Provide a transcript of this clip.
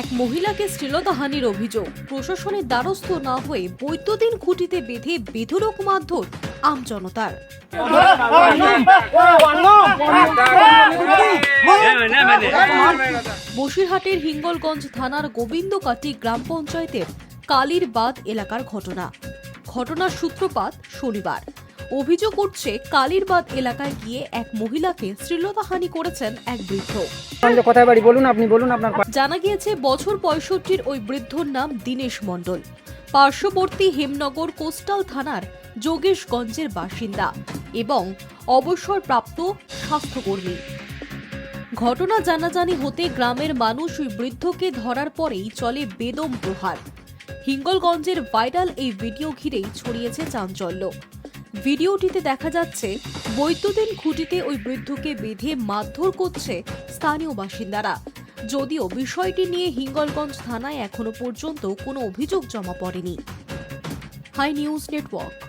এক মহিলাকে শ্লীলতাহানির অভিযোগ। প্রশাসনের দ্বারস্থ না হয়ে বৈদ্যুতিন খুঁটিতে বেঁধে বেধুরক মারধর আমজনতার বসিরহাটের হিঙ্গলগঞ্জ থানার গোবিন্দকাটি গ্রাম পঞ্চায়েতের কালীর বাদ এলাকার ঘটনা। ঘটনার সূত্রপাত শনিবার। অভিযোগ উঠছে কালীরবাদ এলাকায় গিয়ে এক মহিলাকে শ্লীলতাহানি করেছেন এক বৃদ্ধ। কোথায় বাড়ি বলুন আপনি বলুন আপনার জানা গিয়েছে বছর পঁয়ষট্টির ওই বৃদ্ধর নাম দীনেশ মণ্ডল। পার্শ্ববর্তী হেমনগর কোস্টাল থানার যোগেশগঞ্জের বাসিন্দা এবং অবসরপ্রাপ্ত স্বাস্থ্যকর্মী। ঘটনা জানাজানি হতে গ্রামের মানুষ ওই বৃদ্ধকে ধরার পরেই চলে বেদম প্রহার। হিঙ্গলগঞ্জের ভাইরাল এই ভিডিও ঘিরেই ছড়িয়েছে চাঞ্চল্য। ভিডিওটিতে দেখা যাচ্ছে, বৈদ্যুতিন খুঁটিতে ওই বৃদ্ধকে বেঁধে মারধর করছে স্থানীয় বাসিন্দারা। যদিও বিষয়টি নিয়ে হিঙ্গলগঞ্জ থানায় এখনও পর্যন্ত কোনো অভিযোগ জমা পড়েনি। High news network.